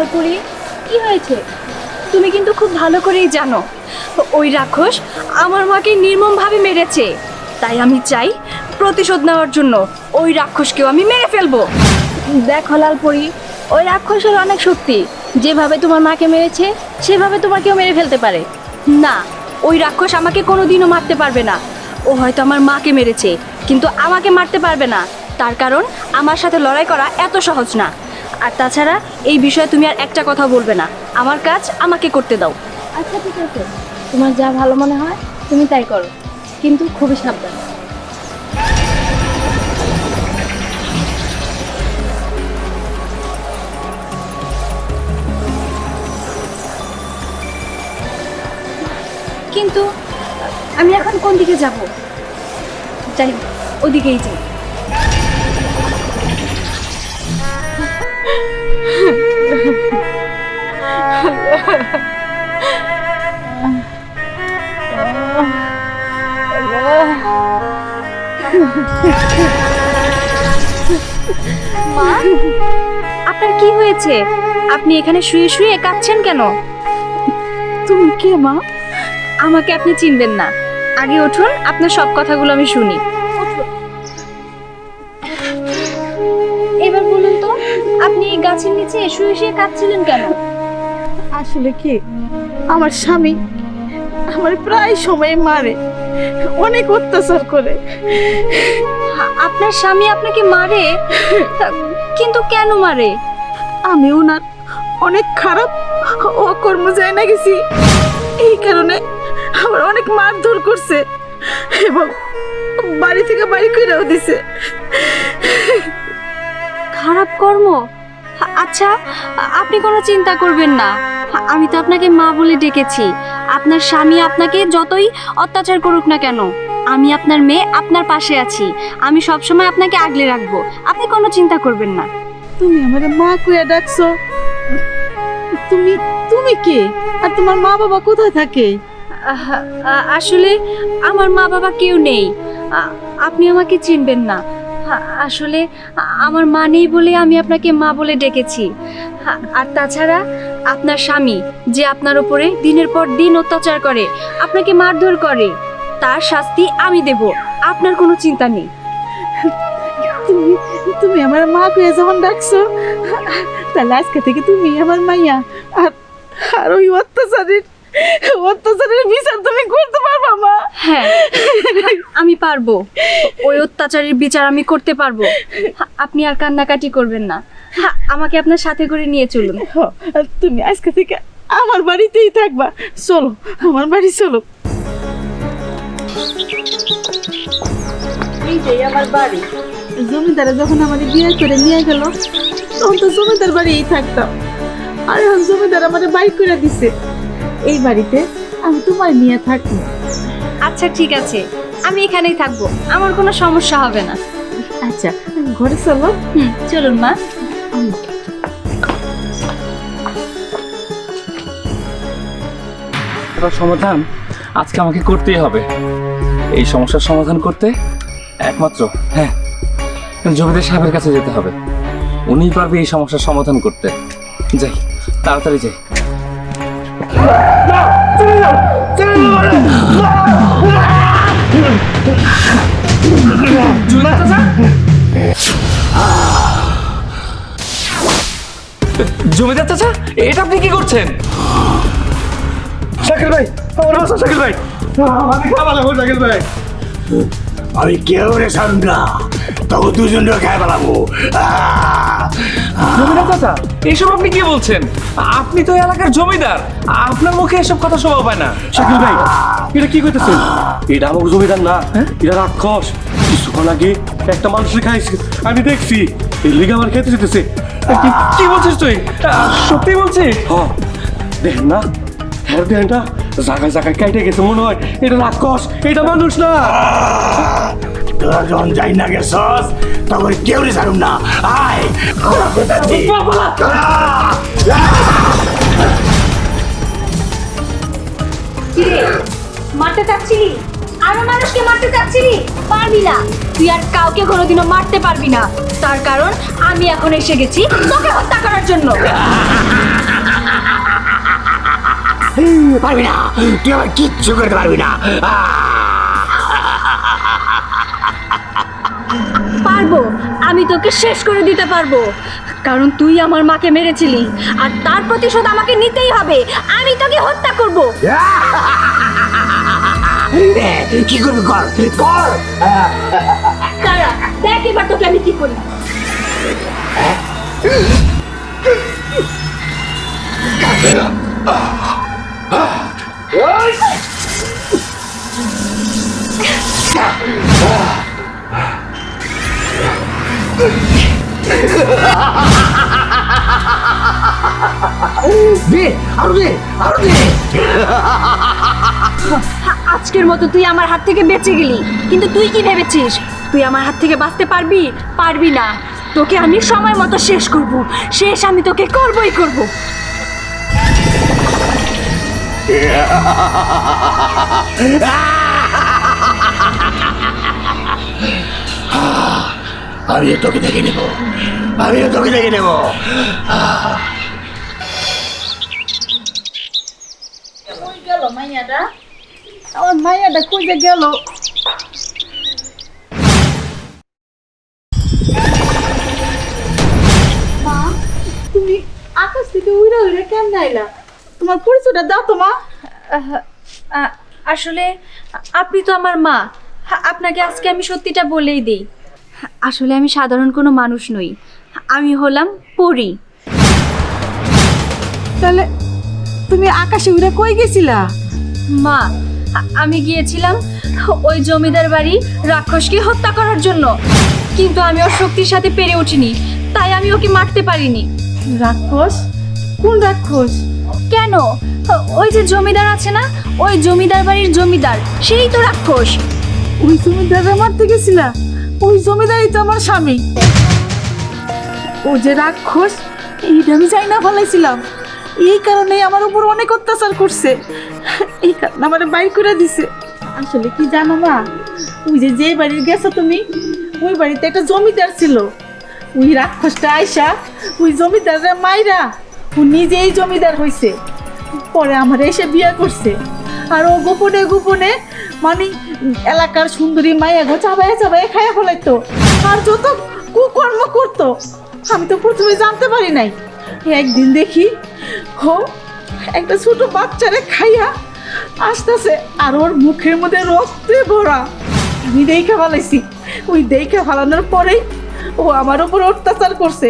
লালপুরি কি হয়েছে? তুমি কিন্তু খুব ভালো করেই জানো। ওই রাক্ষস আমার মাকে নির্মমভাবে মেরেছে। তাই আমি চাই প্রতিশোধ নেওয়ার জন্য ওই রাক্ষসকেও আমি মেরে ফেলব। দেখো লালপুরি, ওই রাক্ষসের অনেক শক্তি। যেভাবে তোমার মাকে মেরেছে, সেভাবে তোমাকেও মেরে ফেলতে পারে। না, ওই রাক্ষস আমাকে কোনোদিনও মারতে পারবে না। ও হয়তো আমার মাকে মেরেছে, কিন্তু আমাকে মারতে পারবে না। তার কারণ আমার সাথে লড়াই করা এত সহজ না। আর তাছাড়া এই বিষয়ে তুমি আর একটা কথা বলবে না। আমার কাজ আমাকে করতে দাও। আচ্ছা ঠিক আছে। তোমার যা ভালো মনে হয়, তুমি তাই করো। কিন্তু খুবই সাবধান। কিন্তু আমি এখন কোন দিকে যাব? যাই ওদিকেই যাই। মা আপনার কি হয়েছে? আপনি এখানে শুয়ে শুয়ে কাঁদছেন কেন? তুমি কে মা? আমাকে আপনি চিনবেন না। আগে উঠুন আপনার সব কথাগুলো আমি শুনি। গাছের নিচে শুয়ে শুয়ে কাঁদছিলেন কেন? আসলে কি? আমার স্বামী আমার প্রায় সময় মারে। অনেক অত্যাচার করে। আপনার স্বামী আপনাকে মারে? কিন্তু কেন মারে? আমি ওনার অনেক খারাপ ও কর্ম যায় না গেছি। এই কারণে আমার অনেক মারধর করছে এবং বাড়ি থেকে বাড়ি করেও দিছে। খারাপ কর্ম? আচ্ছা আপনি কোনো চিন্তা করবেন না। আমি তো আপনাকে মা বলে ডেকেছি। আপনার স্বামী আপনাকে যতই অত্যাচার করুক না কেন আমি আপনার মেয়ে আপনার পাশে আছি। আমি সবসময় আপনাকে আগলে রাখব। আপনি কোনো চিন্তা করবেন না। তুমি আমার মা কুয়া ডাকছো? তুমি তুমি কে? আর তোমার মা বাবা কোথায় থাকে? আসলে আমার মা বাবা কেউ নেই। আপনি আমাকে চিনবেন না। আসলে আমার মা নেই বলে আমি আপনাকে মা বলে ডেকেছি। আর তাছাড়া আপনার স্বামী যে আপনার উপরে দিনের পর দিন অত্যাচার করে, আপনাকে মারধর করে, তার শাস্তি আমি দেব। আপনার কোনো চিন্তা নেই। তুমি তুমি আমার মা কুয়া যখন ডাকছো, তাহলে আজকে থেকে তুমি আমার মাইয়া। আর আর ওই অত্যাচারের অত্যাচারের বিচার তুমি করতে পারবা মা। হ্যাঁ আমি পারব। ওই অত্যাচারের বিচার আমি করতে পারব। আপনি আর কান্নাকাটি করবেন না। আমাকে আপনার সাথে করে নিয়ে চলুন। তুমি আজকে থেকে আমার বাড়িতেই থাকবা। চলো আমার বাড়ি চলো। এই আমার বাড়ি। জমিদারে যখন আমাদের বিয়ে করে নিয়ে গেল তখন তো জমিদার বাড়িই থাকতাম। আর এখন জমিদার আমাদের বাইক করে দিছে। এই বাড়িতে আমি তোমার নিয়ে থাকি। আচ্ছা ঠিক আছে। আমি এখানেই থাকব। আমার কোনো সমস্যা হবে না। আচ্ছা ঘরে চলো। হুম চলুন মা। সমাধান আজকে আমাকে করতেই হবে। এই সমস্যার সমাধান করতে একমাত্র হ্যাঁ জমিদার সাহেবের কাছে যেতে হবে। উনিই পারবে এই সমস্যার সমাধান করতে। যাই তাড়াতাড়ি যাই। জমিদার চাচা? এটা আপনি কি করছেন? শাকিল ভাই, আমার বাসা শাকিল ভাই। আমাকে খাবার লাগবো শাকিল ভাই। আমি কেউ রে না তখন দুজন খাই পেলাবো। জমিদার চাচা আপনি কি বলছেন? আপনি তো এলাকার জমিদার। আপনার মুখে এসব কথা শোভা পায় না। শাকিল ভাই এটা কি করতেছেন এটা আমাকে জমিদার না এটা রাক্ষস। কিছুক্ষণ আগে একটা মানুষের খাইছে আমি দেখছি। এই লিগে আমার খেতে যেতেছে। কি- কি বলছিস তুই? আহ, সত্যি বলছিস? হ দেখেন না। হ্যাঁ না জায়গায় জায়গায় কেটে গেছে মনে হয়। এটা রাক্ষস এটা মানুষ না। তোরা যখন যাই না গেছস তখন কেউ রে না। আয় মারতে চাচ্ছিলি? আরও মানুষকে মারতে চাচ্ছিলি? পারবি না। তুই আর কাউকে কোনোদিনও মারতে পারবি না। তার কারণ আমি এখন এসে গেছি তোকে হত্যা করার জন্য। পারবি না। তুই আমার কিচ্ছু করতে পারবি না। পারব। আমি তোকে শেষ করে দিতে পারব। কারণ তুই আমার মাকে মেরেছিলি আর তার প্রতিশোধ আমাকে নিতেই হবে। আমি তোকে হত্যা করব। কি করবি কর কর। দেখ এবার তোকে আমি কি করি। আজকের মতো তুই আমার হাত থেকে বেঁচে গেলি। কিন্তু তুই কি ভেবেছিস? তুই আমার হাত থেকে বাঁচতে পারবি? পারবি না। তোকে আমি সময় মতো শেষ করব। শেষ আমি তোকে করবই করব। আমিও তোকে দেখে নেব। আমিও তোকে দেখে নেব। গেল মাইয়াটা? আমার মাইয়াটা খুঁজে গেল। মা তুমি আকাশ থেকে উড়ে উড়ে কেমন আইলা? তোমার পরিচয়টা দাও তো মা। আসলে আপনি তো আমার মা। আপনাকে আজকে আমি সত্যিটা বলেই দিই। আসলে আমি সাধারণ কোনো মানুষ নই। আমি হলাম পরী। তাহলে তুমি আকাশে উড়ে কই গেছিলা? মা আমি গিয়েছিলাম ওই জমিদার বাড়ি রাক্ষসকে হত্যা করার জন্য। কিন্তু আমি ওর শক্তির সাথে পেরে উঠিনি তাই আমি ওকে মারতে পারিনি। রাক্ষস? কোন রাক্ষস? কেন? ওই যে জমিদার আছে না ওই জমিদার বাড়ির জমিদার সেই তো রাক্ষস। ওই জমিদারে মারতে গেছিলা? ওই জমিদারই তো আমার স্বামী। ও যে রাক্ষস, এইটা আমি যাই না ফেলাইছিলাম। এই কারণে আমার উপর অনেক অত্যাচার করছে। এই কারণে আমার বাইর করে দিছে। আসলে কি জানো মা? ওই যে যে বাড়ির গেছো তুমি, ওই বাড়িতে একটা জমিদার ছিল। ওই রাক্ষসটা আইসা ওই জমিদাররা মাইরা ও নিজেই জমিদার হইছে। পরে আমার এসে বিয়ে করছে। আর ও গোপনে গোপনে। মানে এলাকার সুন্দরী মায়া গো, চাবায় চাবায় খায়া ফেলাইতো। আর যত কুকর্ম করতো, আমি তো প্রথমে জানতে পারি নাই। একদিন দেখি, হো, একটা ছোট বাচ্চারে খাইয়া আসতেছে, আর ওর মুখের মধ্যে রক্তে ভরা। আমি দেখে ফেলাইছি। ওই দেখে ফেলানোর পরেই ও আমার উপর অত্যাচার করছে।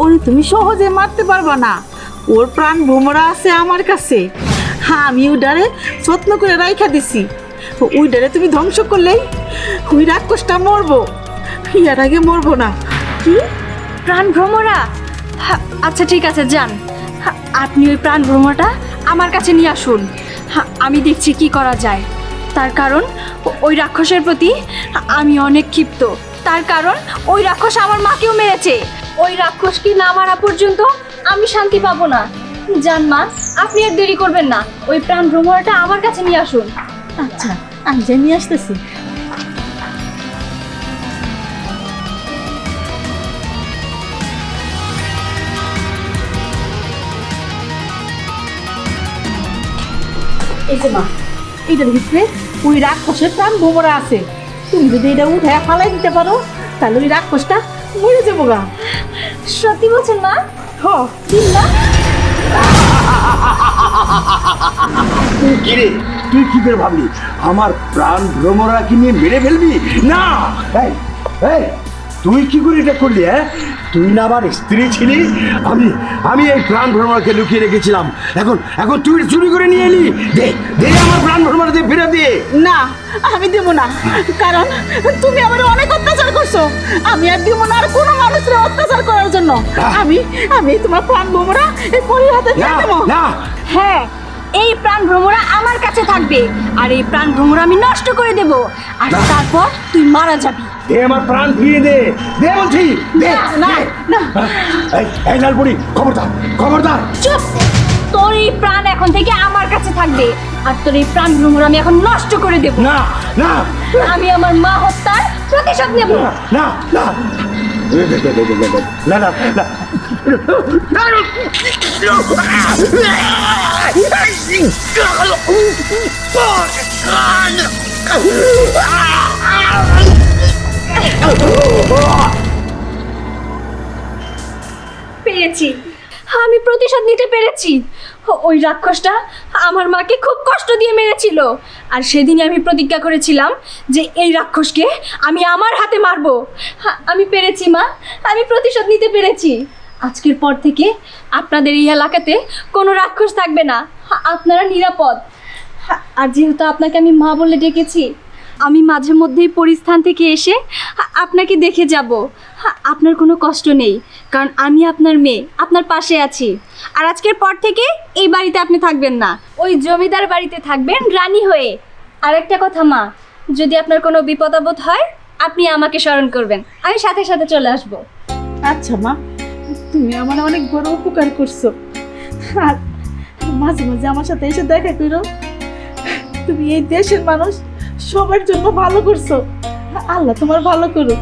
ওরে, তুমি সহজে মারতে পারবা না। ওর প্রাণ ভোমরা আছে আমার কাছে। আমি ওইটারে যত্ন করে রাইখা দিছি। ওইটারে তুমি ধ্বংস করলেই ওই রাক্ষসটা মরবো। ইয়ার আগে মরবো না। কি? প্রাণ ভ্রমরা? আচ্ছা ঠিক আছে, যান। আপনি ওই প্রাণ ভ্রমটা আমার কাছে নিয়ে আসুন। আমি দেখছি কি করা যায়। তার কারণ, ওই রাক্ষসের প্রতি আমি অনেক ক্ষিপ্ত। তার কারণ, ওই রাক্ষস আমার মাকেও মেরেছে। ওই রাক্ষসকে না মারা পর্যন্ত আমি শান্তি পাবো না। যান মা আপনি আর দেরি করবেন না। ওই প্রাণ ভ্রমণটা আমার কাছে নিয়ে আসুন। আচ্ছা আমি যাই নিয়ে আসতেছি। এই যে মা এইটার ভিতরে ওই রাক্ষসের প্রাণ ভোমরা আছে। তুমি যদি এটা উঠে ফালাই দিতে পারো তাহলে ওই রাক্ষসটা মরে যাব গা। সত্যি বলছেন মা? হ। চিন্তা কিরে তুই কি করে ভাবলি? আমার প্রাণ ভ্রমরা নিয়ে মেরে ফেলবি? না! এই, তুই কি করে এটা করলি হ্যাঁ? তুই না আমার স্ত্রী ছিলি আমি আমি এই প্রাণ ভ্রমণকে লুকিয়ে রেখেছিলাম। এখন এখন তুই চুরি করে নিয়ে এলি? দে দে আমার প্রাণ ভ্রমণা দে ফেরত দে। না আমি দেব না। কারণ তুমি আমার অনেক অত্যাচার করছ। আমি আর দিব না আর কোনো মানুষের জন্য আমি আমি তোমার প্রাণ বোমরা এই পরির হাতে দিয়ে না দেবো না। হ্যাঁ এই প্রাণ ভ্রমরা আমার কাছে থাকবে। আর এই প্রাণ ভ্রমরা আমি নষ্ট করে দেব। আর তারপর তুই মারা যাবি। দে আমার প্রাণ ফিরিয়ে দে। দে বলছি দে। না না এই এই লালপুরি খবরদার খবরদার। চুপ! তোর এই প্রাণ এখন থেকে আমার কাছে থাকবে। আর তোর এই প্রাণ ভ্রমরা আমি এখন নষ্ট করে দেব। না না। আমি আমার মা হত্যার প্রতিশোধ নেব। না না। না না না না পেরেছি আমি প্রতিশোধ নিতে পেরেছি। ওই রাক্ষসটা আমার মাকে খুব কষ্ট দিয়ে মেরেছিল। আর সেদিনই আমি প্রতিজ্ঞা করেছিলাম যে এই রাক্ষসকে আমি আমার হাতে মারবো। হা, আমি পেরেছি মা। আমি প্রতিশোধ নিতে পেরেছি। আজকের পর থেকে আপনাদের এই এলাকাতে কোনো রাক্ষস থাকবে না। হা, আপনারা নিরাপদ। হা, আর যেহেতু আপনাকে আমি মা বলে ডেকেছি আমি মাঝে মধ্যেই পরিস্থান থেকে এসে আপনাকে দেখে যাব। আপনার কোনো কষ্ট নেই। কারণ আমি আপনার মেয়ে, আপনার পাশে আছি। আর আজকের পর থেকে এই বাড়িতে আপনি থাকবেন না। ওই জমিদার বাড়িতে থাকবেন রানী হয়ে। আর একটা কথা, মা, যদি আপনার কোনো বিপদ আপদ হয়, আপনি আমাকে স্মরণ করবেন। আমি সাথে সাথে চলে আসব। আচ্ছা মা, তুমি আমার অনেক বড় উপকার করছ। মাঝে মাঝে আমার সাথে এসে দেখা করো। তুমি এই দেশের মানুষ, সবার জন্য ভালো করছ। আল্লাহ তোমার ভালো করো